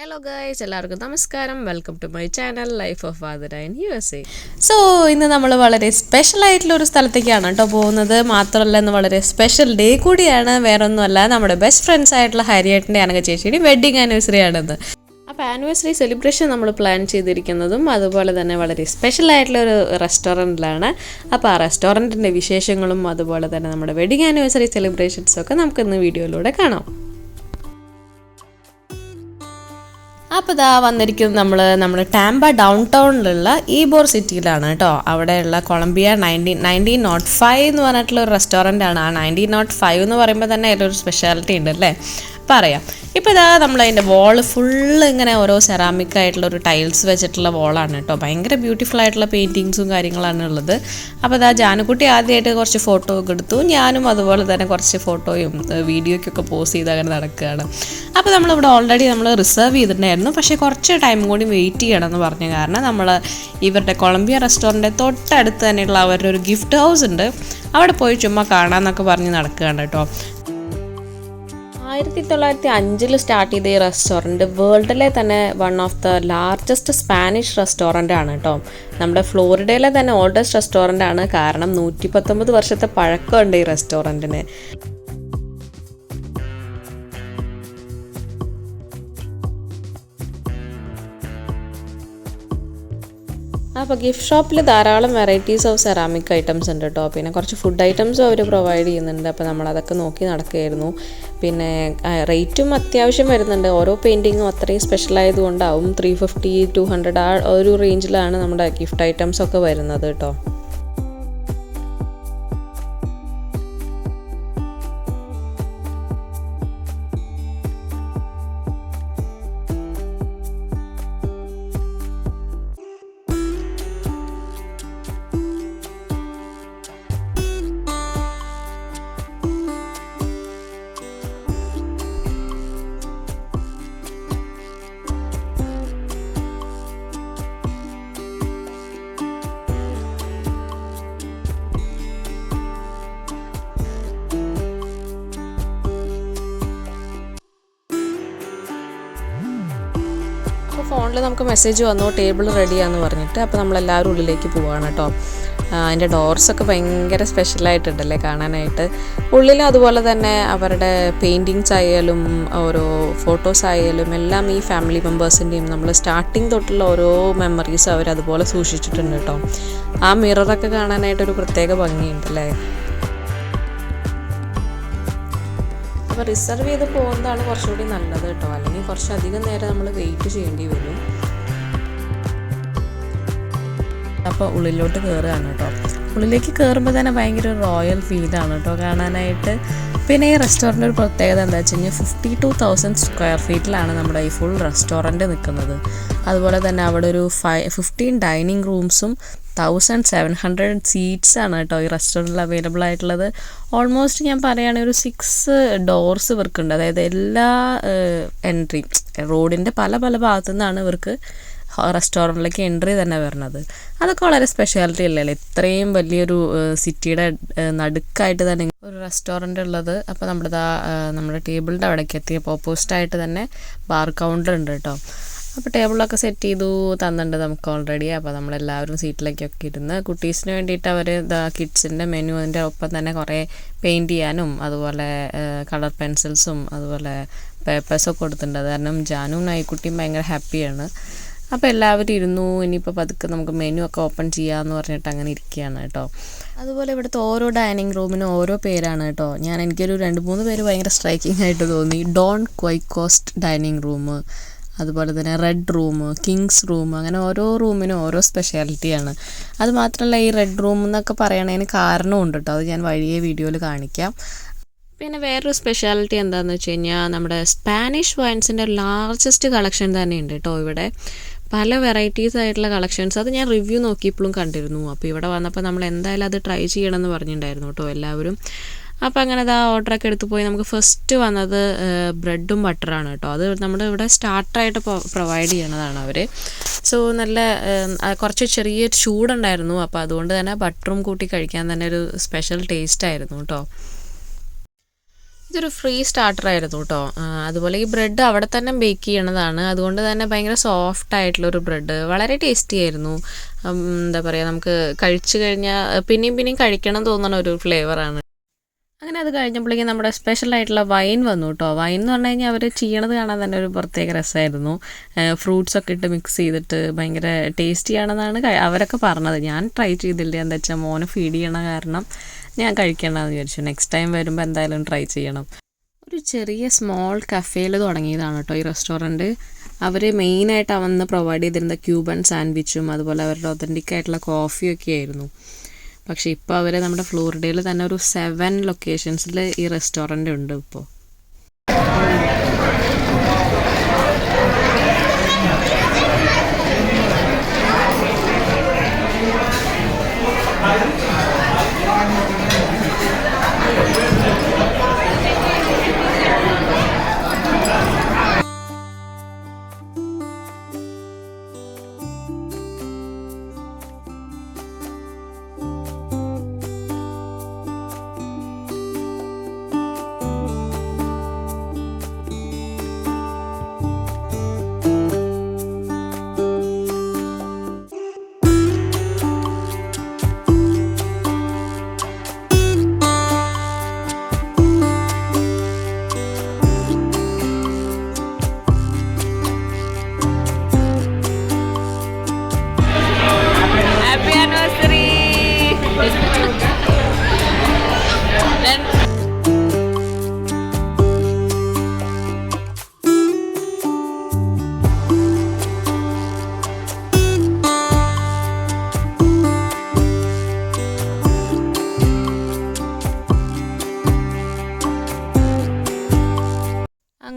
Hello guys എല്ലാവർക്കും നമസ്കാരം. Welcome to my channel life of father in U S A so ഇന്ന് നമ്മൾ വളരെ സ്പെഷ്യൽ ആയിട്ടുള്ള ഒരു സ്ഥലത്തേക്കാണ് കേട്ടോ പോകുന്നത്. മാത്രമല്ല ഇന്ന് വളരെ സ്പെഷ്യൽ ഡേ കൂടിയാണ്. വേറൊന്നുമല്ല നമ്മുടെ ബെസ്റ്റ് ഫ്രണ്ട്സ് ആയിട്ടുള്ള ഹരിയേട്ടന്റെ അനക ചേച്ചിയുടെ വെഡിങ് ആനിവേഴ്സറി ആണിത്. അപ്പോൾ ആനിവേഴ്സറി സെലിബ്രേഷൻ നമ്മൾ പ്ലാൻ ചെയ്തിരിക്കുന്നതും അതുപോലെ തന്നെ വളരെ സ്പെഷ്യൽ ആയിട്ടുള്ള ഒരു റെസ്റ്റോറന്റിലാണ് അപ്പോൾ ആ റെസ്റ്റോറന്റിന്റെ വിശേഷങ്ങളും അതുപോലെ തന്നെ നമ്മുടെ വെഡിങ് ആനിവേഴ്സറി സെലിബ്രേഷൻസും ഒക്കെ നമുക്ക് ഇന്ന് വീഡിയോയിലൂടെ കാണാം. അപ്പോൾ ഇതാ വന്നിരിക്കുന്നത് നമ്മൾ നമ്മുടെ ടാമ്പ ഡൗൺ ടൗണിലുള്ള ഈബോർ സിറ്റിയിലാണ് കേട്ടോ. അവിടെയുള്ള Columbia nineteen nineteen nought five എന്ന് പറഞ്ഞിട്ടുള്ള ഒരു റെസ്റ്റോറന്റ് ആണ്. ആ നയന്റീൻ നോട്ട് ഫൈവ് എന്ന് പറയുമ്പോൾ തന്നെ അതിലൊരു സ്പെഷ്യാലിറ്റി ഉണ്ട് അല്ലേ? പറയാം. ഇപ്പോൾ ഇതാ നമ്മൾ അതിന്റെ വോൾ ഫുള്ള് ഇങ്ങനെ ഓരോ സെറാമിക് ആയിട്ടുള്ള ഒരു ടൈൽസ് വെച്ചിട്ടുള്ള വോളാണ് കേട്ടോ. ഭയങ്കര ബ്യൂട്ടിഫുൾ ആയിട്ടുള്ള പെയിന്റിങ്സും കാര്യങ്ങളാണ് ഉള്ളത്. അപ്പോൾ ഇതാ ജാനുക്കുട്ടി ആദ്യമായിട്ട് കുറച്ച് ഫോട്ടോ ഒക്കെ എടുത്തു. ഞാനും അതുപോലെ തന്നെ കുറച്ച് ഫോട്ടോയും വീഡിയോയ്ക്കൊക്കെ പോസ്റ്റ് ചെയ്ത് അങ്ങനെ നടക്കുകയാണ്. അപ്പോൾ നമ്മളിവിടെ ഓൾറെഡി നമ്മൾ റിസർവ് ചെയ്തിട്ടുണ്ടായിരുന്നു. പക്ഷേ കുറച്ച് ടൈം കൂടി വെയിറ്റ് ചെയ്യണം എന്ന് പറഞ്ഞ കാരണം നമ്മൾ ഇവരുടെ കൊളംബിയ റെസ്റ്റോറന്റ് തൊട്ടടുത്ത് തന്നെയുള്ള അവരുടെ ഒരു ഗിഫ്റ്റ് ഹൗസ് ഉണ്ട്. അവിടെ പോയി ചുമ്മാ കാണാമെന്നൊക്കെ പറഞ്ഞ് നടക്കുകയാണ് കേട്ടോ. ആയിരത്തി തൊള്ളായിരത്തി അഞ്ചിൽ സ്റ്റാർട്ട് ചെയ്ത ഈ റെസ്റ്റോറന്റ് വേൾഡിലെ തന്നെ one of the largest Spanish restaurant ആണ് കേട്ടോ നമ്മുടെ ഫ്ലോറിഡയിലെ തന്നെ ഓൾഡസ്റ്റ് റെസ്റ്റോറന്റ് ആണ്. കാരണം നൂറ്റി പത്തൊമ്പത് വർഷത്തെ പഴക്കമുണ്ട് ഈ റെസ്റ്റോറന്റിന് അപ്പോൾ ഗിഫ്റ്റ് ഷോപ്പിൽ ധാരാളം വെറൈറ്റീസ് ഓഫ് സെറാമിക് ഐറ്റംസ് ഉണ്ട് കേട്ടോ പിന്നെ കുറച്ച് ഫുഡ് ഐറ്റംസും അവർ പ്രൊവൈഡ് ചെയ്യുന്നുണ്ട്. അപ്പോൾ നമ്മൾ അതൊക്കെ നോക്കി നടക്കുകയായിരുന്നു. പിന്നെ റേറ്റും അത്യാവശ്യം വരുന്നുണ്ട്. ഓരോ പെയിന്റിങ്ങും അത്രയും സ്പെഷ്യൽ ആയതുകൊണ്ടാവും ത്രീ ഫിഫ്റ്റി ടു ഹൺഡ്രഡ് ആ ഒരു റേഞ്ചിലാണ് നമ്മുടെ ഗിഫ്റ്റ് ഐറ്റംസ് ഒക്കെ വരുന്നത് കേട്ടോ. ഫോണിൽ നമുക്ക് മെസ്സേജ് വന്നു ടേബിൾ റെഡിയാന്ന് പറഞ്ഞിട്ട് അപ്പോൾ നമ്മളെല്ലാവരും ഉള്ളിലേക്ക് പോവാണ് കേട്ടോ. അതിന്റെ ഡോർസൊക്കെ ഭയങ്കര സ്പെഷ്യലായിട്ടുണ്ടല്ലേ കാണാനായിട്ട്. ഉള്ളിൽ അതുപോലെ തന്നെ അവരുടെ പെയിന്റിങ്സ് ആയാലും ഓരോ ഫോട്ടോസ് ആയാലും എല്ലാം ഈ ഫാമിലി മെമ്പേഴ്സിന്റെയും നമ്മൾ സ്റ്റാർട്ടിങ് തൊട്ടുള്ള ഓരോ മെമ്മറീസ് അവർ അതുപോലെ സൂക്ഷിച്ചിട്ടുണ്ട് കേട്ടോ. ആ മിററൊക്കെ കാണാനായിട്ടൊരു പ്രത്യേക ഭംഗിയുണ്ടല്ലേ അപ്പോൾ റിസർവ് ചെയ്ത് പോകുന്നതാണ് കുറച്ചുകൂടി നല്ലത് കേട്ടോ. അല്ലെങ്കിൽ കുറച്ചധികം നേരം നമ്മൾ വെയിറ്റ് ചെയ്യേണ്ടി വരും. അപ്പോൾ ഉള്ളിലോട്ട് കയറുകയാണ് കേട്ടോ. ഉള്ളിലേക്ക് കയറുമ്പോൾ തന്നെ ഭയങ്കര റോയൽ ഫീലാണ് കേട്ടോ കാണാനായിട്ട്. പിന്നെ ഈ റെസ്റ്റോറന്റ് ഒരു പ്രത്യേകത എന്താ വെച്ച് കഴിഞ്ഞാൽ ഫിഫ്റ്റി ടു തൗസൻഡ് സ്ക്വയർ ഫീറ്റിലാണ് നമ്മുടെ ഈ ഫുൾ റെസ്റ്റോറന്റ് നിൽക്കുന്നത് അതുപോലെ തന്നെ അവിടെ ഒരു ഫൈ ഫിഫ്റ്റീൻ ഡൈനിങ് റൂംസും തൗസൻഡ് സെവൻ ഹൺഡ്രഡ് സീറ്റ്സ് ആണ് കേട്ടോ ഈ റെസ്റ്റോറന്റിൽ അവൈലബിൾ ആയിട്ടുള്ളത്. ഓൾമോസ്റ്റ് ഞാൻ പറയുകയാണെങ്കിൽ ഒരു സിക്സ് ഡോർസ് ഇവർക്കുണ്ട്. അതായത് എല്ലാ എൻട്രി റോഡിന്റെ പല പല ഭാഗത്തു നിന്നാണ് ഇവർക്ക് റെസ്റ്റോറന്റിലേക്ക് എൻട്രി തന്നെ വരുന്നത്. അതൊക്കെ വളരെ സ്പെഷ്യാലിറ്റി അല്ലല്ലോ ഇത്രയും വലിയൊരു സിറ്റിയുടെ നടുക്കായിട്ട് തന്നെ ഒരു റെസ്റ്റോറന്റ് ഉള്ളത്. അപ്പോൾ നമ്മുടെ നമ്മുടെ ടേബിളിന്റെ അവിടേക്ക് എത്തിയപ്പോൾ ഓപ്പോസിറ്റായിട്ട് തന്നെ ബാർ കൗണ്ടർ ഉണ്ട് കേട്ടോ. അപ്പോൾ ടേബിളൊക്കെ സെറ്റ് ചെയ്തു തന്നിട്ടുണ്ട് നമുക്ക് ഓൾറെഡി അപ്പോൾ നമ്മളെല്ലാവരും സീറ്റിലേക്കൊക്കെ ഇരുന്ന് കുട്ടീസിന് വേണ്ടിയിട്ട് അവർ കിഡ്സിന്റെ മെനു അതിന്റെ ഒപ്പം തന്നെ കുറേ പെയിന്റ് ചെയ്യാനും അതുപോലെ കളർ പെൻസിൽസും അതുപോലെ പേപ്പേഴ്സൊക്കെ കൊടുത്തിട്ടുണ്ട്. അത് കാരണം ജാനും നായിക്കുട്ടിയും ഭയങ്കര ഹാപ്പിയാണ് അപ്പോൾ എല്ലാവരും ഇരുന്നു ഇനിയിപ്പോൾ പതുക്കെ നമുക്ക് മെനു ഒക്കെ ഓപ്പൺ ചെയ്യാമെന്ന് പറഞ്ഞിട്ട് അങ്ങനെ ഇരിക്കുകയാണ് കേട്ടോ. അതുപോലെ ഇവിടുത്തെ ഓരോ ഡൈനിങ് റൂമിനും ഓരോ പേരാണ് കേട്ടോ. ഞാൻ എനിക്കൊരു രണ്ട് മൂന്ന് പേര് ഭയങ്കര സ്ട്രൈക്കിംഗ് ആയിട്ട് തോന്നി. ഡോൺ ക്വൈക്കോസ്റ്റ് ഡൈനിങ് റൂം അതുപോലെ തന്നെ റെഡ് റൂം കിങ്സ് റൂം അങ്ങനെ ഓരോ റൂമിനും ഓരോ സ്പെഷ്യാലിറ്റിയാണ് അത് മാത്രമല്ല ഈ റെഡ് റൂം എന്നൊക്കെ പറയണതിന് കാരണമുണ്ട് കേട്ടോ അത് ഞാൻ വഴിയെ വീഡിയോയിൽ കാണിക്കാം. പിന്നെ വേറൊരു സ്പെഷ്യാലിറ്റി എന്താണെന്ന് വെച്ച് കഴിഞ്ഞാൽ നമ്മുടെ സ്പാനിഷ് വൈൻസിന്റെ ലാർജസ്റ്റ് കളക്ഷൻ തന്നെയുണ്ട് കേട്ടോ ഇവിടെ. പല വെറൈറ്റീസ് ആയിട്ടുള്ള കളക്ഷൻസ് അത് ഞാൻ റിവ്യൂ നോക്കിയപ്പോഴും കണ്ടിരുന്നു. അപ്പോൾ ഇവിടെ വന്നപ്പോൾ നമ്മൾ എന്തായാലും അത് ട്രൈ ചെയ്യണമെന്ന് പറഞ്ഞിട്ടുണ്ടായിരുന്നു കേട്ടോ എല്ലാവരും. അപ്പോൾ അങ്ങനെ അത് ആ ഓർഡറൊക്കെ എടുത്ത് പോയി. നമുക്ക് ഫസ്റ്റ് വന്നത് ബ്രെഡും ബട്ടറാണ് കേട്ടോ. അത് നമ്മുടെ ഇവിടെ സ്റ്റാർട്ടറായിട്ട് പ്രൊവൈഡ് ചെയ്യണതാണ് അവർ സോ നല്ല കുറച്ച് ചെറിയ ചൂടുണ്ടായിരുന്നു. അപ്പോൾ അതുകൊണ്ട് തന്നെ ബട്ടറും കൂട്ടി കഴിക്കാൻ തന്നെ ഒരു സ്പെഷ്യൽ ടേസ്റ്റ് ആയിരുന്നു കേട്ടോ. ഇതൊരു ഫ്രീ സ്റ്റാർട്ടർ ആയിരുന്നു കേട്ടോ. അതുപോലെ ഈ ബ്രെഡ് അവിടെ തന്നെ ബേക്ക് ചെയ്യണതാണ്. അതുകൊണ്ട് തന്നെ ഭയങ്കര സോഫ്റ്റ് ആയിട്ടുള്ളൊരു ബ്രെഡ് വളരെ ടേസ്റ്റി ആയിരുന്നു. എന്താ പറയുക നമുക്ക് കഴിച്ചു കഴിഞ്ഞാൽ പിന്നെയും പിന്നെയും കഴിക്കണം തോന്നണ ഒരു ഫ്ലേവറാണ് അങ്ങനെ അത് കഴിഞ്ഞപ്പോഴേക്കും നമ്മുടെ സ്പെഷ്യൽ ആയിട്ടുള്ള വൈൻ വന്നു കേട്ടോ വൈൻ എന്ന് പറഞ്ഞു കഴിഞ്ഞാൽ അവർ ചെയ്യണത് കാണാൻ തന്നെ ഒരു പ്രത്യേക രസമായിരുന്നു. ഫ്രൂട്ട്സ് ഒക്കെ ഇട്ട് മിക്സ് ചെയ്തിട്ട് ഭയങ്കര ടേസ്റ്റി ആണെന്നാണ് അവരൊക്കെ പറഞ്ഞത്. ഞാൻ ട്രൈ ചെയ്തില്ല. എന്താ വെച്ചാൽ മോനെ ഫീഡ് ചെയ്യണ കാരണം ഞാൻ കഴിക്കണമെന്ന് വിചാരിച്ചു. നെക്സ്റ്റ് ടൈം വരുമ്പോൾ എന്തായാലും ട്രൈ ചെയ്യണം. ഒരു ചെറിയ സ്മോൾ കഫേയിൽ തുടങ്ങിയതാണ് കേട്ടോ ഈ റെസ്റ്റോറന്റ് അവർ മെയിനായിട്ട് അവന്ന് പ്രൊവൈഡ് ചെയ്തിരുന്ന ക്യൂബൻ സാൻഡ്വിച്ചും അതുപോലെ അവരുടെ ഒതന്റിക് ആയിട്ടുള്ള കോഫിയൊക്കെ ആയിരുന്നു. പക്ഷേ ഇപ്പോൾ അവർ നമ്മുടെ ഫ്ലോറിഡയിൽ തന്നെ ഒരു സെവൻ ലൊക്കേഷൻസിൽ ഈ റെസ്റ്റോറന്റ് ഉണ്ട് ഇപ്പോൾ ഹാപ്പി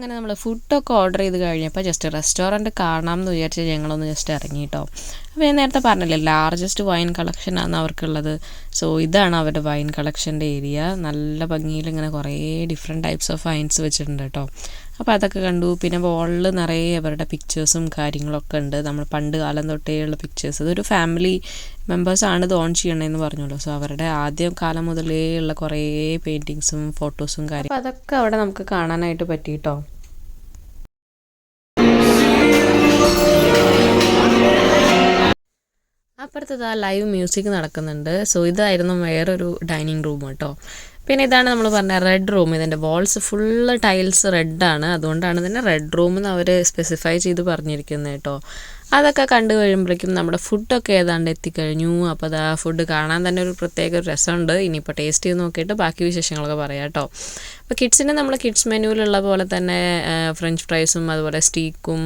അങ്ങനെ നമ്മൾ ഫുഡൊക്കെ ഓർഡർ ചെയ്ത് കഴിഞ്ഞപ്പോൾ ജസ്റ്റ് റെസ്റ്റോറന്റ് കാണാം എന്ന് വിചാരിച്ച് ഞങ്ങളൊന്ന് ജസ്റ്റ് ഇറങ്ങി കേട്ടോ അപ്പോൾ ഞാൻ നേരത്തെ പറഞ്ഞില്ലേ ലാർജസ്റ്റ് വൈൻ കളക്ഷൻ ആണ് അവർക്കുള്ളത്. സോ ഇതാണ് അവരുടെ വൈൻ കളക്ഷന്റെ ഏരിയ നല്ല ഭംഗിയിൽ ഇങ്ങനെ കുറേ ഡിഫറെന്റ് ടൈപ്സ് ഓഫ് വൈൻസ് വെച്ചിട്ടുണ്ട് കേട്ടോ അപ്പോൾ അതൊക്കെ കണ്ടു. പിന്നെ വോളിൽ നിറയെ അവരുടെ പിക്ചേഴ്സും കാര്യങ്ങളൊക്കെ ഉണ്ട്. നമ്മൾ പണ്ട് കാലം തൊട്ടേ ഉള്ള പിക്ചേഴ്സ് ഇതൊരു ഫാമിലി മെമ്പേഴ്സാണ് ഇത് ഓൺ ചെയ്യണമെന്ന് പറഞ്ഞല്ലോ സോ അവരുടെ ആദ്യം കാലം മുതലേ ഉള്ള കുറേ പെയിന്റിങ്സും ഫോട്ടോസും കാര്യം അപ്പോൾ അതൊക്കെ അവിടെ നമുക്ക് കാണാനായിട്ട് പറ്റിയിട്ടോ അപ്പുറത്തത് ആ ലൈവ് മ്യൂസിക് നടക്കുന്നുണ്ട്. സോ ഇതായിരുന്നു വേറൊരു ഡൈനിങ് റൂം കേട്ടോ പിന്നെ ഇതാണ് നമ്മൾ പറഞ്ഞ റെഡ് റൂം ഇതിന്റെ വാൾസ് ഫുള്ള് ടൈൽസ് റെഡാണ് അതുകൊണ്ടാണ് തന്നെ റെഡ് റൂം എന്ന് അവർ സ്പെസിഫൈ ചെയ്ത് പറഞ്ഞിരിക്കുന്നത് കേട്ടോ അതൊക്കെ കണ്ടു കഴിയുമ്പോഴേക്കും നമ്മുടെ ഫുഡൊക്കെ ഏതാണ്ട് എത്തിക്കഴിഞ്ഞു. അപ്പോൾ അത് ആ ഫുഡ് കാണാൻ തന്നെ ഒരു പ്രത്യേക ഒരു രസമുണ്ട്. ഇനിയിപ്പോൾ ടേസ്റ്റ് ചെയ്ത് നോക്കിയിട്ട് ബാക്കി വിശേഷങ്ങളൊക്കെ പറയാം കേട്ടോ അപ്പോൾ കിഡ്സിന് നമ്മൾ കിഡ്സ് മെനുവിലുള്ള പോലെ തന്നെ ഫ്രഞ്ച് ഫ്രൈസും അതുപോലെ സ്റ്റീക്കും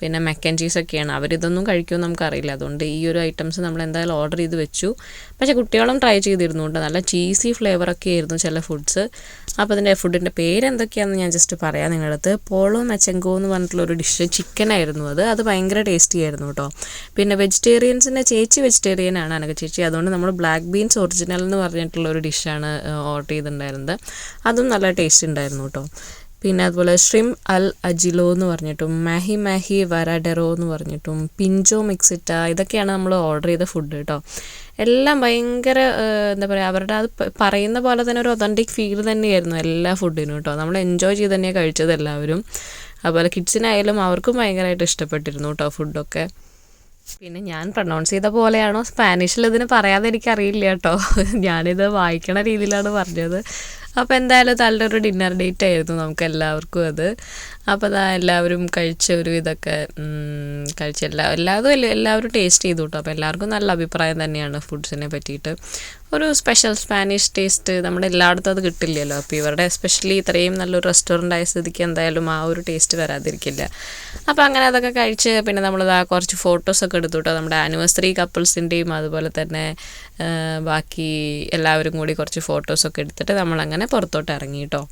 പിന്നെ മെക്കൻജീസ് ഒക്കെയാണ്. അവരിതൊന്നും കഴിക്കുമെന്ന് നമുക്കറിയില്ല. അതുകൊണ്ട് ഈ ഒരു ഐറ്റംസ് നമ്മൾ എന്തായാലും ഓർഡർ ചെയ്ത് വെച്ചു. പക്ഷെ കുട്ടികളും ട്രൈ ചെയ്തിരുന്നു കേട്ടോ. നല്ല ചീസി ഫ്ലേവറൊക്കെ ആയിരുന്നു ചില ഫുഡ്സ് അപ്പോൾ അതിന്റെ ഫുഡിന്റെ പേരെന്തൊക്കെയാണെന്ന് ഞാൻ ജസ്റ്റ് പറയാം നിങ്ങളുടെ അടുത്ത് പോളോ മെച്ചങ്കോ എന്ന് പറഞ്ഞിട്ടുള്ള ഒരു ഡിഷ് ചിക്കൻ ആയിരുന്നു അത്. അത് ഭയങ്കര ടേസ്റ്റി ആയിരുന്നു കേട്ടോ. പിന്നെ വെജിറ്റേറിയൻസിന്റെ ചേച്ചി വെജിറ്റേറിയൻ ആണ് അനക ചേച്ചി. അതുകൊണ്ട് നമ്മൾ ബ്ലാക്ക് ബീൻസ് ഒറിജിനൽ എന്ന് പറഞ്ഞിട്ടുള്ള ഒരു ഡിഷാണ് ഓർഡർ ചെയ്തിട്ടുണ്ടായിരുന്നത്. അതും നല്ല ടേസ്റ്റ് ഉണ്ടായിരുന്നു കേട്ടോ. പിന്നെ അതുപോലെ ഷ്രിം അൽ അജിലോ എന്ന് പറഞ്ഞിട്ടും മാഹി മാഹി വരാഡെറോ എന്ന് പറഞ്ഞിട്ടും പിഞ്ചോ മിക്സിറ്റ ഇതൊക്കെയാണ് നമ്മൾ ഓർഡർ ചെയ്ത ഫുഡ് കേട്ടോ എല്ലാം ഭയങ്കര എന്താ പറയുക അവരുടെ അത് പറയുന്ന പോലെ തന്നെ ഒരു ഒതന്റിക് ഫീൽ തന്നെയായിരുന്നു എല്ലാ ഫുഡിനും കേട്ടോ നമ്മൾ എൻജോയ് ചെയ്ത് തന്നെയാണ് കഴിച്ചത് എല്ലാവരും. അതുപോലെ കിഡ്സിനായാലും അവർക്കും ഭയങ്കരമായിട്ട് ഇഷ്ടപ്പെട്ടിരുന്നു കേട്ടോ ഫുഡൊക്കെ പിന്നെ ഞാൻ പ്രൊണൗൺസ് ചെയ്ത പോലെയാണോ? സ്പാനിഷിൽ ഇതിന് പറയാതെ എനിക്കറിയില്ല കേട്ടോ ഞാനിത് വായിക്കണ രീതിയിലാണ് പറഞ്ഞത്. അപ്പോൾ എന്തായാലും നല്ലൊരു ഡിന്നർ ഡേറ്റ് ആയിരുന്നു നമുക്ക് എല്ലാവർക്കും അത്. അപ്പോൾ അതാ എല്ലാവരും കഴിച്ച ഒരു ഇതൊക്കെ കഴിച്ച എല്ലാ എല്ലാതും എല്ലാ- എല്ലാവരും ടേസ്റ്റ് ചെയ്തു കേട്ടോ അപ്പോൾ എല്ലാവർക്കും നല്ല അഭിപ്രായം തന്നെയാണ് ഫുഡ്സിനെ പറ്റിയിട്ട്. ഒരു സ്പെഷ്യൽ സ്പാനിഷ് ടേസ്റ്റ് നമ്മുടെ എല്ലായിടത്തും അത് കിട്ടില്ലല്ലോ. അപ്പോൾ ഇവരുടെ എസ്പെഷ്യലി ഇത്രയും നല്ലൊരു റെസ്റ്റോറന്റ് ആയ സ്ഥിതിക്ക് എന്തായാലും ആ ഒരു ടേസ്റ്റ് വരാതിരിക്കില്ല. അപ്പോൾ അങ്ങനെ അതൊക്കെ കഴിച്ച് പിന്നെ നമ്മളിതാ കുറച്ച് ഫോട്ടോസൊക്കെ എടുത്തു കേട്ടോ നമ്മുടെ ആനിവേഴ്സറി കപ്പിൾസിന്റെയും അതുപോലെ തന്നെ ബാക്കി എല്ലാവരും കൂടി കുറച്ച് ഫോട്ടോസൊക്കെ എടുത്തിട്ട് നമ്മളങ്ങനെ പുറത്തോട്ട് ഇറങ്ങി കേട്ടോ.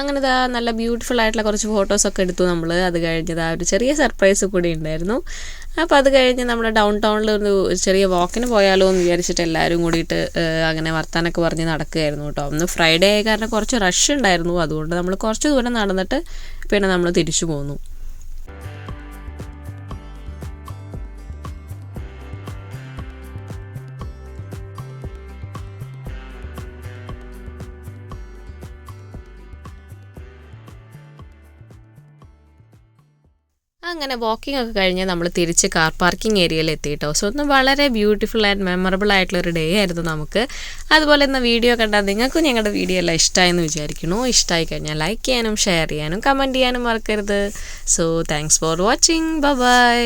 അങ്ങനെ ദാ നല്ല ബ്യൂട്ടിഫുൾ ആയിട്ടുള്ള കുറച്ച് ഫോട്ടോസൊക്കെ എടുത്തു നമ്മൾ അത് കഴിഞ്ഞത് ആ ഒരു ചെറിയ സർപ്രൈസ് കൂടി ഉണ്ടായിരുന്നു. അപ്പോൾ അത് കഴിഞ്ഞ് നമ്മുടെ ഡൗൺ ടൗണിൽ ഒരു ചെറിയ വാക്കിന് പോയാലോ എന്ന് വിചാരിച്ചിട്ട് എല്ലാവരും കൂടിയിട്ട് അങ്ങനെ വർത്താനൊക്കെ പറഞ്ഞ് നടക്കുകയായിരുന്നു കേട്ടോ. ഒന്ന് ഫ്രൈഡേ ആയ കാരണം കുറച്ച് റഷ് ഉണ്ടായിരുന്നു. അതുകൊണ്ട് നമ്മൾ കുറച്ച് ദൂരം നടന്നിട്ട് പിന്നെ നമ്മൾ തിരിച്ചു പോന്നു. അങ്ങനെ വാക്കിംഗ് ഒക്കെ കഴിഞ്ഞ് നമ്മൾ തിരിച്ച് കാർ പാർക്കിംഗ് ഏരിയയിൽ എത്തിയിട്ടോ സോ ഒന്ന് വളരെ ബ്യൂട്ടിഫുൾ ആൻഡ് മെമ്മറബിൾ ആയിട്ടുള്ള ഒരു ഡേ ആയിരുന്നു നമുക്ക്. അതുപോലെ ഇന്ന് വീഡിയോ കണ്ടാൽ നിങ്ങൾക്കും ഞങ്ങളുടെ വീഡിയോ എല്ലാം ഇഷ്ടമായെന്ന് വിചാരിക്കുന്നു. ഇഷ്ടമായി കഴിഞ്ഞാൽ ലൈക്ക് ചെയ്യാനും ഷെയർ ചെയ്യാനും കമന്റ് ചെയ്യാനും മറക്കരുത്. So thanks for watching bye